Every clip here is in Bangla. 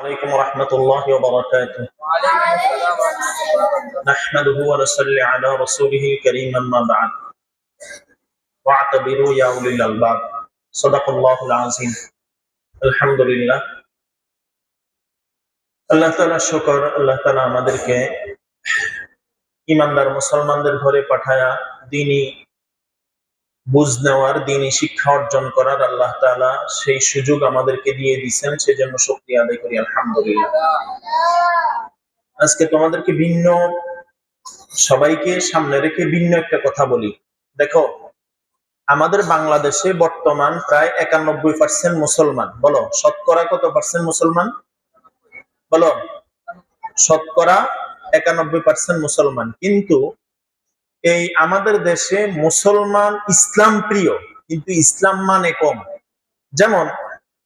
عليكم ورحمة الله وبركاته نحمده ونصلي على رسوله الكريم أما بعد واعتبروا يا أولي الألباب صدق الله العظيم الحمد لله আল্লাহ তালা শুকর আল্লাহ তালা আমাদেরকে ইমানদার মুসলমানদের ঘরে পাঠায়া দিনই বুঝ নেওয়ার দিনই শিক্ষা অর্জন করার আল্লাহ তাআলা সেই সুযোগ আমাদেরকে দিয়ে দিচ্ছেন সেজন্য শুকরিয়া আদায় করি, আলহামদুলিল্লাহ। আজকে তোমাদেরকে ভিন্ন, সবাইকে সামনে রেখে ভিন্ন একটা কথা বলি। দেখো, আমাদের বাংলাদেশে বর্তমান প্রায় একানব্বই পার্সেন্ট মুসলমান। বলো, শতকরা কত পার্সেন্ট মুসলমান? বলো, শতকরা একানব্বই পার্সেন্ট মুসলমান। কিন্তু এই আমাদের দেশে মুসলমান ইসলাম প্রিয়, কিন্তু ইসলাম মানে কম। যেমন,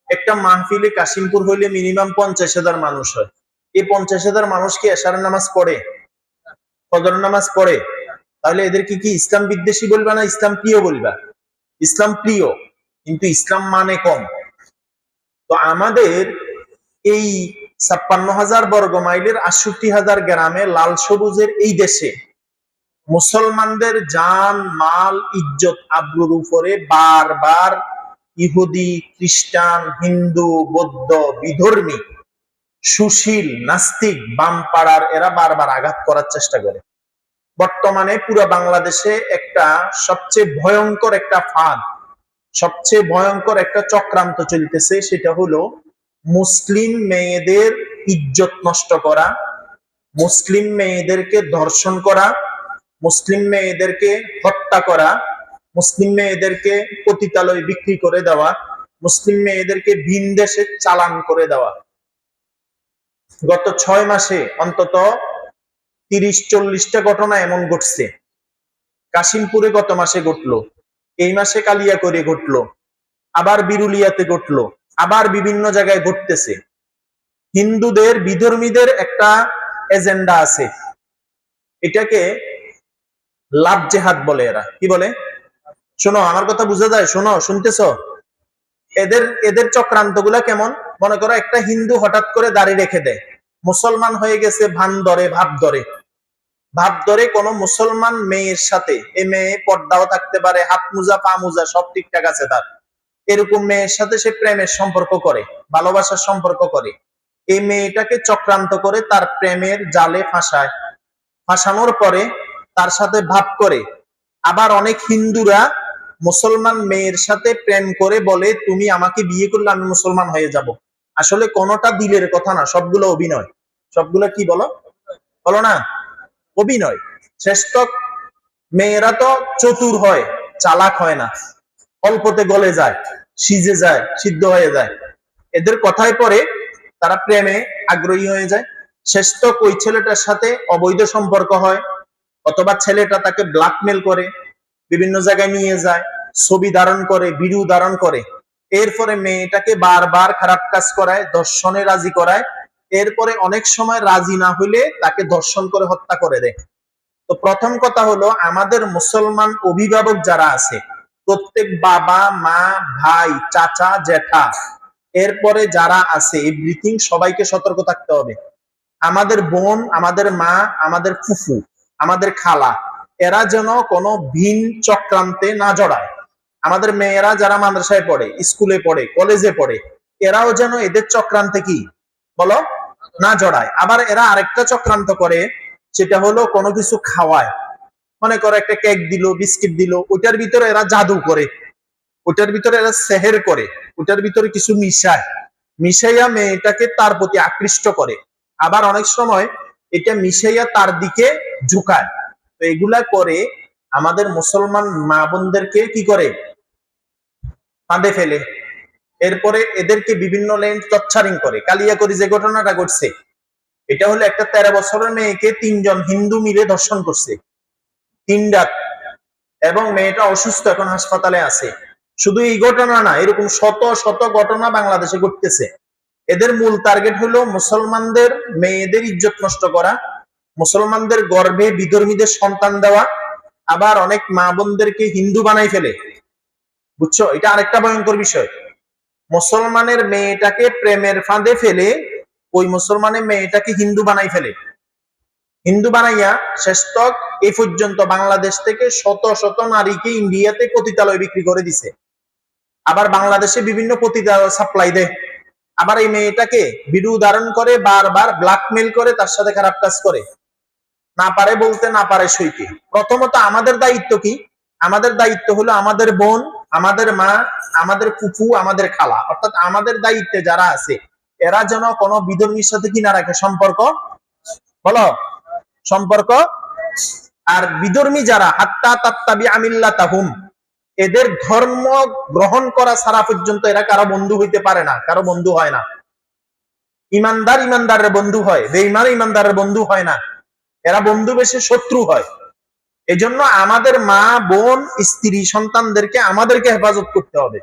একটা মাহফিলে কাশিমপুর হইলে মিনিমাম পঞ্চাশ হাজার মানুষ হয়। এই পঞ্চাশ হাজার মানুষ কি এশারের নামাজ পড়ে? ফজর নামাজ পড়ে? তাহলে এদেরকে কি, ইসলাম বিদ্বেষী বলবা না ইসলাম প্রিয় বলবা? ইসলাম প্রিয়, কিন্তু ইসলাম মানে কম। তো আমাদের এই ছাপ্পান্ন হাজার বর্গ মাইলের আটষট্টি হাজার গ্রামে লাল সবুজের এই দেশে মুসলমানদের জান, মাল, ইজ্জত আব্রুর উপরে বারবার ইহুদি, খ্রিস্টান, হিন্দু, বৌদ্ধ, বিধর্মী, সুশীল, নাস্তিক, বামপাড়ার এরা বারবার আঘাত করার চেষ্টা করে। বর্তমানে পুরো বাংলাদেশে একটা সবচেয়ে ভয়ঙ্কর একটা ফাঁদ, সবচেয়ে ভয়ঙ্কর একটা চক্রান্ত চলতেছে, সেটা হলো মুসলিম মেয়েদের ইজ্জত নষ্ট করা, মুসলিম মেয়েদেরকে ধর্ষণ করা মুসলিম মেয়েদেরকে হত্যা করা, মুসলিম মেয়েদেরকে পতিতালয় বিক্রি করে দেওয়া, মুসলিম মেয়েদেরকে ভিন দেশে চালান করে দেওয়া। গত ছয় মাসে অন্তত তিরিশ, চল্লিশটা ঘটনা এমন ঘটছে। কাশিমপুরে গত মাসে ঘটলো, এই মাসে কালিয়া করে ঘটলো, আবার বিরুলিয়াতে ঘটলো, আবার বিভিন্ন জায়গায় ঘটতেছে। হিন্দুদের, বিধর্মীদের একটা এজেন্ডা আছে। এটাকে লাভ জেহাদ বলে এরা। কি বলে? শোনো, আমার কথা বুঝা যায়? শোনো, শুনতেছ? এদের এদের চক্রান্ত কেমন? মনে করো একটা হিন্দু হঠাৎ করে দাড়ি রেখে দেয়। মুসলমান হয়ে গেছে ভান ধরে, ভাব ধরে। ভাব ধরে কোন মুসলমান মেয়ের সাথে। এ মেয়ে পর্দাও থাকতে পারে, হাত মুজা, পা মুজা, সব ঠিকঠাক আছে তার। এরকম মেয়ের সাথে সে প্রেমের সম্পর্ক করে, ভালোবাসার সম্পর্ক করে। এই মেয়েটাকে চক্রান্ত করে তার প্রেমের জালে ফাঁসায়। ফাঁসানোর পরে তার সাথে ভাব করে। আবার অনেক হিন্দুরা মুসলমান মেয়ের সাথে প্রেম করে বলে, তুমি আমাকে বিয়ে করলে আমি মুসলমান হয়ে যাব। আসলে কোনটা দিলের কথা না, সবগুলো অভিনয়। সবগুলো কি বলো? বলো না। অভিনয়। শ্রেষ্ঠ মেয়েরা তো চতুর হয়, চালাক হয় না। অল্পতে গলে যায়, সিজে যায়, সিদ্ধ হয়ে যায়। এদের কথায় পরে তারা প্রেমে আগ্রহী হয়ে যায়। শ্রেষ্ঠ ওই ছেলেটার সাথে অবৈধ সম্পর্ক হয় অথবা ছেলেটা তাকে ব্ল্যাকমেল করে, বিভিন্ন জায়গায় নিয়ে যায়, ছবি ধারণ করে ভিডিও ধারণ করে। এরপরে মেয়েটাকে বারবার খারাপ কাজ করায় দর্শনে রাজি করায়। এরপরে অনেক সময় রাজি না হইলে তাকে দর্শন করে হত্যা করে দেয়। তো প্রথম কথা হলো, আমাদের মুসলমান অভিভাবক যারা আছে, প্রত্যেক বাবা, মা, ভাই, চাচা জেঠা এরপরে যারা আছে এভরিথিং সবাইকে সতর্ক থাকতে হবে। আমাদের বোন, আমাদের মা, আমাদের ফুফু আমাদের খালা, এরা যেন কোনো ভিন চক্রান্তে না জড়ায়। আমাদের মেয়েরা যারা মাদ্রাসায় পড়ে, স্কুলে পড়ে, কলেজে পড়ে, এরাও যেন এদের চক্রান্তে কি? বলো? না জড়ায়। আবার এরা আরেকটা চক্রান্ত করে, সেটা হলো কোনো কিছু খাওয়ায়। মনে করো একটা কেক দিল, বিস্কিট দিল ওটার ভিতরে এরা জাদু করে। ওটার ভিতরে এরা সেহের করে। ওটার ভিতরে কিছু মিশায়। মিশাইয়া মেয়েটাকে তার প্রতি আকৃষ্ট করে। আবার অনেক সময় এটা মিশাইয়া তার দিকে ঝুঁকায়। তো এগুলা করে আমাদের মুসলমান মা বোনদেরকে কি করে? ফাঁদে ফেলে। এরপরে এদেরকে বিভিন্ন লেন তচ্ছারিং করে। কালিয়া কালিয়াকরি যে ঘটনাটা ঘটছে, এটা হলো একটা তেরো বছরের মেয়েকে তিনজন হিন্দু মিলে ধর্ষণ করছে। তিন রাত। এবং মেয়েটা অসুস্থ, এখন হাসপাতালে আছে। শুধু এই ঘটনা না, এরকম শত শত ঘটনা বাংলাদেশে ঘটতেছে। এদের মূল টার্গেট হলো মুসলমানদের মেয়েদের ইজ্জত নষ্ট করা, মুসলমানদের গর্ভে বিধর্মীদের সন্তান দেওয়া, আবার অনেক মা বোনদেরকে হিন্দু বানাই ফেলে। বুঝছ? এটা আরেকটা ভয়ঙ্কর বিষয়। মুসলমানের মেয়েটাকে প্রেমের ফাঁদে ফেলে ওই মুসলমানের মেয়েটাকে হিন্দু বানাই ফেলে। হিন্দু বানাইয়া শেষ তক এই পর্যন্ত বাংলাদেশ থেকে শত শত নারীকে ইন্ডিয়াতে পতিতালয় বিক্রি করে দিছে। আবার বাংলাদেশে বিভিন্ন পতিতালয় সাপ্লাই দেয়। আবার এই মেয়েটাকে ভিডিও ধারণ করে, বারবার ব্ল্যাকমেল করে, তার সাথে খারাপ কাজ করে। না পারে বলতে, না পারে সইতে। প্রথমত আমাদের দায়িত্ব কি? আমাদের দায়িত্ব হলো আমাদের বোন, আমাদের মা, আমাদের ফুফু, আমাদের খালা। অর্থাৎ আমাদের দায়িত্বে যারা আছে, এরা যেন কোনো বিধর্মীর সাথে কি না রাখে? সম্পর্ক? বলো। সম্পর্ক? আর বিধর্মী যারা, হাত্তা তাত্তাবি আমিল্লা তাহুম এদের ধর্ম গ্রহণ করা ছাড়া পর্যন্ত এরা কারও বন্ধু হইতে পারে না, কারও বন্ধু হয় না। ইমানদার ইমানদারের বন্ধু হয়, বেঈমান ইমানদারের বন্ধু হয় না। এরা বন্ধু বেশি শত্রু হয়। এজন্য আমাদের মা, বোন, স্ত্রী, সন্তানদেরকে আমাদেরকে হেফাজত করতে হবে।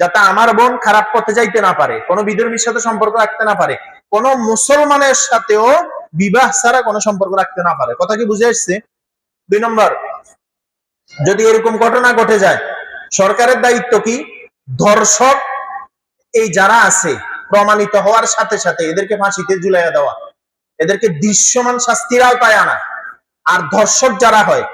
যাতে আমার বোন খারাপ পথে যাইতে না পারে, কোনো বিধর্মীর সাথে সম্পর্ক রাখতে না পারে, কোনো মুসলমানের সাথেও বিবাহ ছাড়া কোনো সম্পর্ক রাখতে না পারে। কথা কি বুঝে আসছে? দুই নম্বর যদি এরকম ঘটনা ঘটে যায়, সরকারের দায়িত্ব কি? ধর্ষক এই যারা আছে, প্রমাণিত হওয়ার সাথে সাথে এদেরকে ফাঁসিতে ঝুলাইয়া দেওয়া, এদেরকে দৃশ্যমান শাস্তির আওতায় আনা। আর ধর্ষক যারা হয়,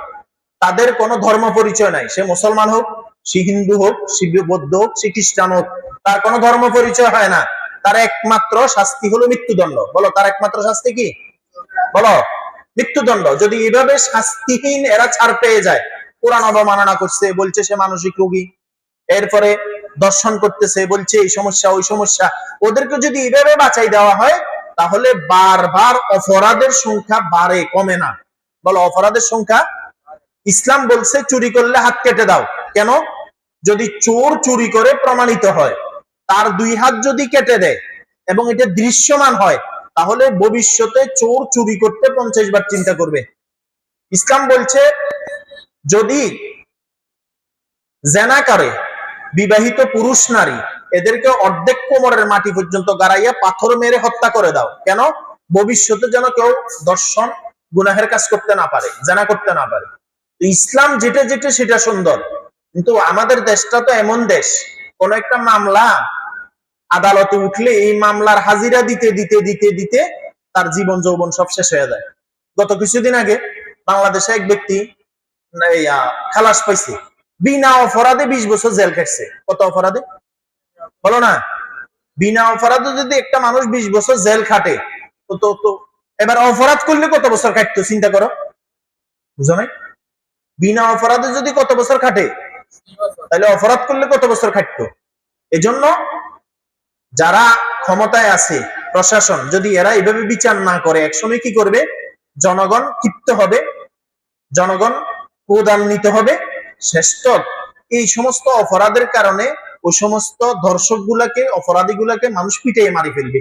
তাদের কোনো ধর্ম পরিচয় নাই। সে মুসলমান হোক, সে হিন্দু হোক, সে বৌদ্ধ হোক, সে খ্রিস্টান হোক, তার কোনো ধর্ম পরিচয় হয় না। তার একমাত্র শাস্তি হলো মৃত্যুদণ্ড। বলো, তার একমাত্র শাস্তি কি? বলো, মৃত্যুদণ্ড। যদি এভাবে শাস্তিহীন এরা ছাড় পেয়ে যায় কোরআন অবমাননা করছে, বলছে সে মানসিক রোগী। এরপরে দর্শন করতেছে, বলছে এই সমস্যা, ওই সমস্যা। ওদেরকে যদি এভাবে বাঁচাই দেওয়া হয়, তাহলে বারবার অপরাধের সংখ্যা বাড়ে, কমে না। বলো, অপরাধের সংখ্যা? ইসলাম বলছে, চুরি করলে হাত কেটে দাও। কেন? যদি চোর চুরি করে প্রমাণিত হয়, তার দুই হাত যদি কেটে দেয় এবং এটা দৃশ্যমান হয়, তাহলে ভবিষ্যতে চোর চুরি করতে পঞ্চাশ বার চিন্তা করবে। ইসলাম বলছে যদি জেনা করে বিবাহিত পুরুষ নারী এদেরকে অর্ধেক কোমরের মাটি পর্যন্ত গাড়াইয়া পাথর মেরে হত্যা করে দাও, কেন? ভবিষ্যতে যেন কেউ দর্শন, গুনাহের কাজ করতে না পারে, জানা করতে না পারে। ইসলাম যেটা যেটা সেটা সুন্দর, কিন্তু আমাদের দেশটা তো এমন দেশ, কোন একটা মামলা, আদালতে উঠলে এই মামলার হাজিরা দিতে দিতে দিতে দিতে তার জীবন যৌবন সব শেষ হয়ে যায়। গত কিছুদিন আগে বাংলাদেশে এক ব্যক্তি খালাস পাইছে। বিনা অপরাধে বিশ বছর জেল কাটছে কত অপরাধে? বলো না। বিনা অপরাধে যদি একটা মানুষ বিশ বছর জেল খাটে, তো তো তো, এবার অপরাধ করলে কত বছর কাটতো চিন্তা করো? বুঝো নাই? বিনা অপরাধে যদি কত বছর খাটে, তাহলে অপরাধ করলে কত বছর খাটতো? এজন্য যারা ক্ষমতায় আছে, প্রশাসন, যদি এরা এভাবে বিচার না করে, একসময় কি করবে? জনগণ ক্ষিপ্ত হবে। জনগণ প্রদান্বিত হবে। শ্রেষ্ঠ, এই সমস্ত অপরাধের কারণে ওই সমস্ত ধর্ষক গুলাকে অপরাধী গুলাকে মানুষ পিটিয়ে মারি ফেলবে।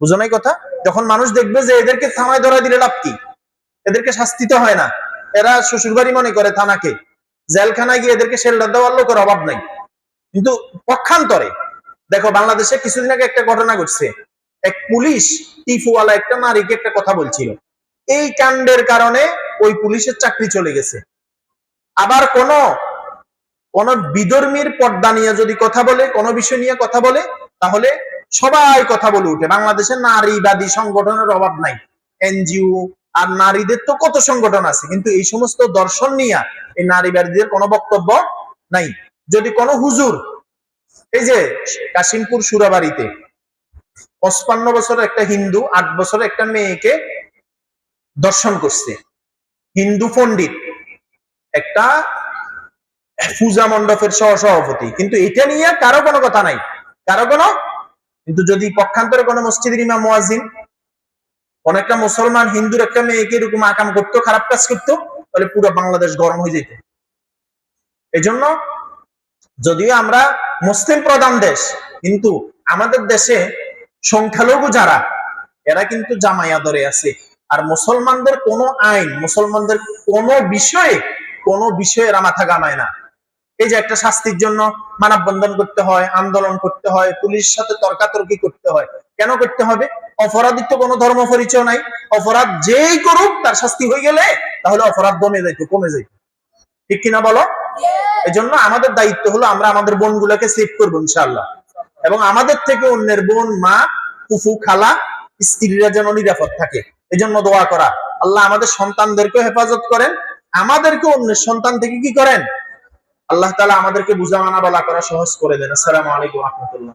বুঝো নাই কথা? যখন মানুষ দেখবে যে এদেরকে থানায় ধরা দিলে লাভ কি? এদেরকে শাস্তি তো হয় না। এরা শ্বশুরবাড়ি মনে করে থানাকে। জেলখানায় গিয়ে এদেরকে শেল্টার দেওয়ার লোকের অভাব নাই। কিন্তু পক্ষান্তরে, দেখো বাংলাদেশে কিছুদিন আগে একটা ঘটনা ঘটছে। এক পুলিশ টিফুওয়ালা একটা নারীকে একটা কথা বলছিল। এই কাণ্ডের কারণে ওই পুলিশের চাকরি চলে গেছে। আবার কোন কোন বিধর্মীর পর্দা নিয়ে যদি কথা বলে, কোন বিষয় নিয়ে কথা বলে, তাহলে সবাই কথা বলে উঠে। বাংলাদেশে নারীবাদী সংগঠনের অভাব নাই। এনজিও আর নারীদের তো কত সংগঠন আছে, কিন্তু এই সমস্ত দর্শন নিয়ে এই নারীবাদীদের কোনো বক্তব্য নাই। যদি কোনো হুজুর, এই যে কাশিমপুর সুরাবাড়িতে পঁচপান্ন বছরের একটা হিন্দু, আট বছরের একটা মেয়েকে দর্শন করছে হিন্দু পণ্ডিত, একটা পূজা মণ্ডপের সহ সভাপতি কিন্তু এটা নিয়ে কারও কোনো কথা নাই। কারও কোনো? কিন্তু যদি পক্ষান্তরে কোনো মসজিদের ইমাম মুয়াজ্জিন, কোন একটা মুসলমান হিন্দুর একটা মেয়েকে এরকম আকাম করতো, খারাপ কাজ করতো, তাহলে পুরো বাংলাদেশ গরম হয়ে যেত। এই জন্য যদিও আমরা মুসলিম প্রধান দেশ, কিন্তু আমাদের দেশে সংখ্যালঘু যারা, এরা কিন্তু জামাইয়া ধরে আছে। আর মুসলমানদের কোনো আইন মুসলমানদের কোনো বিষয়ে কোনো বিষয়ে এরা মাথা গামায় না। এই যে একটা শাস্তির জন্য মানববন্ধন করতে হয় আন্দোলন করতে হয় পুলিশের সাথে তর্কাতর্কি করতে হয় কেন করতে হবে? অপরাধীর তো কোনো ধর্ম পরিচয় নাই। অপরাধ যেই করুক তার শাস্তি হয়ে গেলে তাহলে অপরাধ কমে যাইতো কমে যাইতো। ঠিক কিনা বলো? এই জন্য আমাদের দায়িত্ব হলো আমরা আমাদের বোন বোনগুলোকে সেভ করব ইনশাআল্লাহ। এবং আমাদের থেকে অন্যের বোন মা ফুফু খালা স্ত্রীরা যেন নিরাপদ থাকে। এজন্য দোয়া করা। আল্লাহ আমাদের সন্তানদেরকেও হেফাজত করেন, আমাদেরকে অন্য সন্তান থেকে কি করেন? আল্লাহ তালা আমাদেরকে বুঝা মানা বলা করা সহজ করে দেন। আসসালামু আলাইকুম রহমতুল্লাহ।